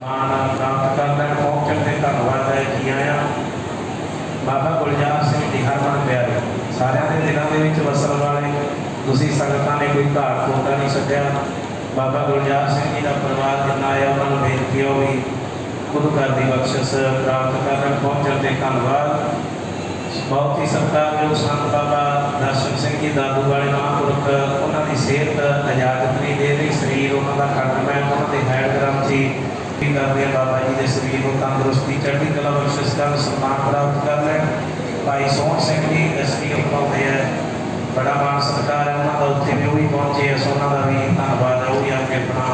ਮਾਨ ਪ੍ਰਾਪਤ ਕਰਨ ਪਹੁੰਚਣ ਤੇ ਧੰਨਵਾਦ ਹੈ ਜੀ ਆਇਆਂ ਬਾਬਾ ਗੁਲਜ਼ਾਰ ਸਿੰਘ ਜੀ ਹਰਮਨ ਪਿਆਰੇ ਸਾਰਿਆਂ ਦੇ ਦਿਲਾਂ ਦੇ ਵਿੱਚ ਵਸਣ ਵਾਲੇ ਤੁਸੀਂ ਸੰਗਤਾਂ ਨੇ ਕੋਈ ਘਾਟ ਕੋਟਾ ਨਹੀਂ ਛੱਡਿਆ ਬਾਬਾ ਗੁਲਜ਼ਾਰ ਸਿੰਘ ਜੀ ਦਾ ਪਰਿਵਾਰ ਜਿੰਨਾ ਆਇਆ ਉਹਨਾਂ ਨੂੰ ਬੇਨਤੀ ਹੋ ਵੀ ਗੁਰੂ ਘਰ ਦੀ ਬਖਸ਼ਿਸ਼ ਪ੍ਰਾਪਤ ਕਰਨ ਪਹੁੰਚਣ ਤੇ ਧੰਨਵਾਦ ਬਹੁਤ ਹੀ ਸਤਿਕਾਰਯੋਗ ਸੰਤ ਬਾਬਾ ਦਰਸ਼ਨ ਸਿੰਘ ਜੀ ਦਾਦੂ ਵਾਲੇ ਮਹਾਂਪੁਰਖ ਉਹਨਾਂ ਦੀ ਸਿਹਤ ਇਜਾਜ਼ਤ ਨਹੀਂ ਦੇ ਰਹੀ ਸਰੀਰ ਉਹਨਾਂ ਦਾ ਖੰਡ ਮੈਂ ਉਹਨਾਂ ਦੇ ਹੈਡ ਗ੍ਰਾਮ ਜੀ ਵੀ ਕਰਦੇ ਆ ਬਾਬਾ ਜੀ ਦੇ ਸਰੀਰ ਨੂੰ ਤੰਦਰੁਸਤੀ ਚੜ੍ਹਦੀ ਕਲਾ ਬਖਸ਼ਿਸ਼ ਕਰਨ ਸਨਮਾਨ ਪ੍ਰਾਪਤ ਕਰ ਲੈਣ ਭਾਈ ਸੋਹਣ ਸਿੰਘ ਜੀ ਐਸਪੀ ਪਾਉਂਦੇ ਆ ਬੜਾ ਮਾਣ ਸਤਿਕਾਰ ਹੈ ਉਹਨਾਂ ਦਾ ਉੱਥੇ ਵੀ ਉਹ ਵੀ ਪਹੁੰਚੇ ਆ ਸੋ ਉਹਨਾਂ ਦਾ ਵੀ ਧੰਨਵਾਦ ਹੈ ਉਹ ਵੀ ਆ ਕੇ ਆਪਣਾ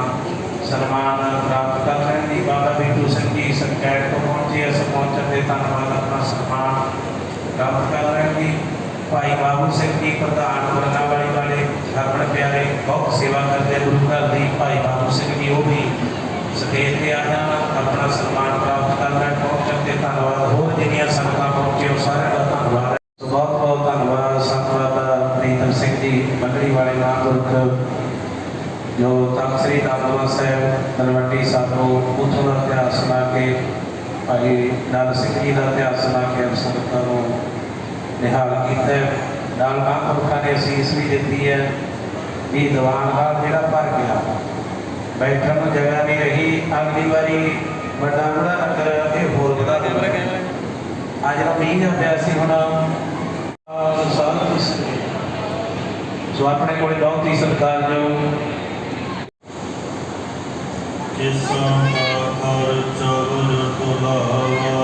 ਸਨਮਾਨ ਪ੍ਰਾਪਤ ਕਰ ਲੈਣ ਦੀ ਬਾਬਾ ਬਿੱਟੂ ਸਿੰਘ ਜੀ ਸੰਕੈਟ ਤੋਂ ਪਹੁੰਚੇ ਅਸ ਪਹੁੰਚਣ ਦੇ ਧੰਨਵਾਦ ਆਪਣਾ ਸਨਮਾਨ ਪ੍ਰਾਪਤ ਕਰ ਲੈਣ ਦੀ ਭਾਈ ਬਾਬੂ ਸਿੰਘ ਜੀ ਪ੍ਰਧਾਨ ਵਰਨਾ ਵਾਲੀ ਵਾਲੇ ਹਰਮਨ ਪਿਆਰੇ ਬਹੁਤ ਸੇਵਾ ਕਰਦੇ ਆ ਗੁਰੂ ਘਰ ਦੀ ਭਾਈ ਬਾਬੂ ਸਿੰਘ ਸਟੇਜ ਤੇ ਆਇਆ ਆਪਣਾ ਸਨਮਾਨ ਪ੍ਰਾਪਤ ਕਰ ਲੈਣ ਪਹੁੰਚਣ ਤੇ ਧੰਨਵਾਦ। ਹੋਰ ਜਿੰਨੀਆਂ ਸੰਗਤਾਂ ਪਹੁੰਚੇ ਸਾਰਿਆਂ ਦਾ ਧੰਨਵਾਦ ਬਹੁਤ ਬਹੁਤ ਧੰਨਵਾਦ ਸੰਤ ਬਾਬਾ ਪ੍ਰੀਤਮ ਸਿੰਘ ਜੀ, ਮੰਡਲੀ ਵਾਲੇ ਮਹਾਂਪੁਰਖ ਜੋ ਤਖਤ ਸ੍ਰੀ ਦਮਦਮਾ ਸਾਹਿਬ, ਤਲਵੰਡੀ ਸਾਹਿਬੋਂ ਉੱਥੋਂ ਦਾ ਇਤਿਹਾਸ ਸੁਣਾ ਕੇ, ਭਾਈ ਨਲ ਸਿੰਘ ਜੀ ਦਾ ਇਤਿਹਾਸ ਸੁਣਾ ਕੇ ਆਪ ਸੰਗਤਾਂ ਨੂੰ ਨਿਹਾਲ ਕੀਤਾ ਹੈ। ਨਾਲ ਮਹਾਂਪੁਰਖਾਂ ਨੇ ਅਸੀਸ ਵੀ ਦਿੱਤੀ ਹੈ ਵੀ ਦੀਵਾਨ ਹਾਲ ਜਿਹੜਾ ਭਰ ਗਿਆ ਬੈਠਣ ਨੂੰ ਜਗ੍ਹਾ ਨਹੀਂ ਰਹੀ, ਅਗਲੀ ਵਾਰੀ ਵੱਡਾ ਬੜਾ ਨਗਰ ਇਹ ਹੋਰ ਵਧਾ ਦੇਵਾਂਗੇ ਅੱਜ ਦਾ ਮੀਂਹ ਜਿਹਾ ਪਿਆ ਸੀ, ਹੁਣ ਸੋ ਆਪਣੇ ਕੋਲੇ ਬਹੁਤ ਹੀ ਸਤਿਕਾਰਯੋਗ ਜੋ ਦਾ ਹਰ ਚਰਨ ਤੁਲਾਵਾ ਚਰਨ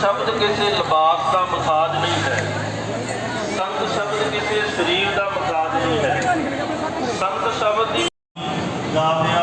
ਸ਼ਬਦ ਕਿਸੇ ਲਿਬਾਸ ਦਾ ਮਸਾਜ ਨਹੀਂ ਹੈ। ਸੰਤ ਸ਼ਬਦ ਕਿਸੇ ਸਰੀਰ ਦਾ ਮਸਾਜ ਨਹੀਂ ਹੈ। ਸੰਤ ਸ਼ਬਦ ਦੀ ਗਾਵਿਆ